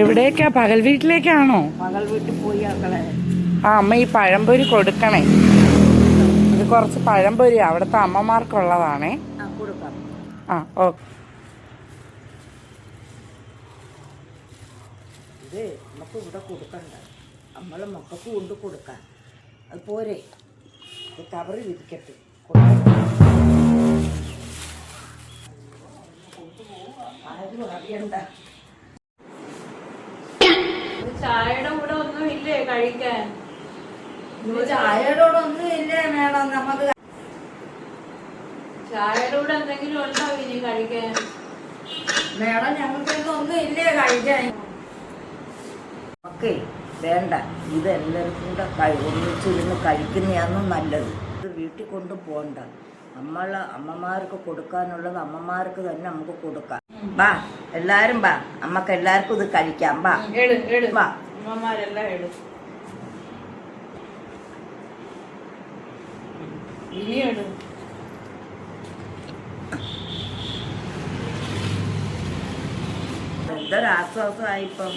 എവിടേക്കാ പകൽ വീട്ടിലേക്കാണോ? പകൽ വീട്ടിൽ പോയി ആ അമ്മ ഈ പഴംപൊരി കൊടുക്കണേ. ഇത് കുറച്ച് പഴംപൊരി അവിടുത്തെ അമ്മമാർക്കുള്ളതാണേ. ആ കൊടുക്കാം. ആ ഓ. ഇത് നമുക്ക് ഇവിടെ കൊടുക്കണ്ട. നമ്മൾ മക്കൾക്ക് കൊണ്ട് കൊടുക്കാം. അത് പോരെ. ഇത് വിരിക്കട്ടെ. ആരും അറിയണ്ട. ചായയുടെ കൂടെ ഒന്നും ഇല്ലേ കഴിക്കാൻ? ചായയോടൊന്നും ഇല്ലേ മേഡം. നമുക്ക് ചായയുടെ കൂടെ എന്തെങ്കിലും ഉണ്ടോ ഇനി കഴിക്കാൻ? മേഡം ഞങ്ങൾക്ക് ഇതൊന്നും ഇല്ലേ കഴിക്കാൻ. ഓക്കെ വേണ്ട. ഇതെല്ലാവർക്കും കൂടെ കഴി ഒന്നിച്ചിരുന്ന് കഴിക്കുന്നതാണ് നല്ലത്. ഇത് വീട്ടിൽ കൊണ്ട് പോകണ്ട. നമ്മൾ അമ്മമാർക്ക് കൊടുക്കാനുള്ളത് അമ്മമാർക്ക് തന്നെ നമുക്ക് കൊടുക്കാം. ബാ എല്ലാരും ബാ. അമ്മയ്ക്ക് എല്ലാവർക്കും ഇത് കഴിക്കാം. ബാ. എന്തൊരാശ്വാസമായി ഇപ്പം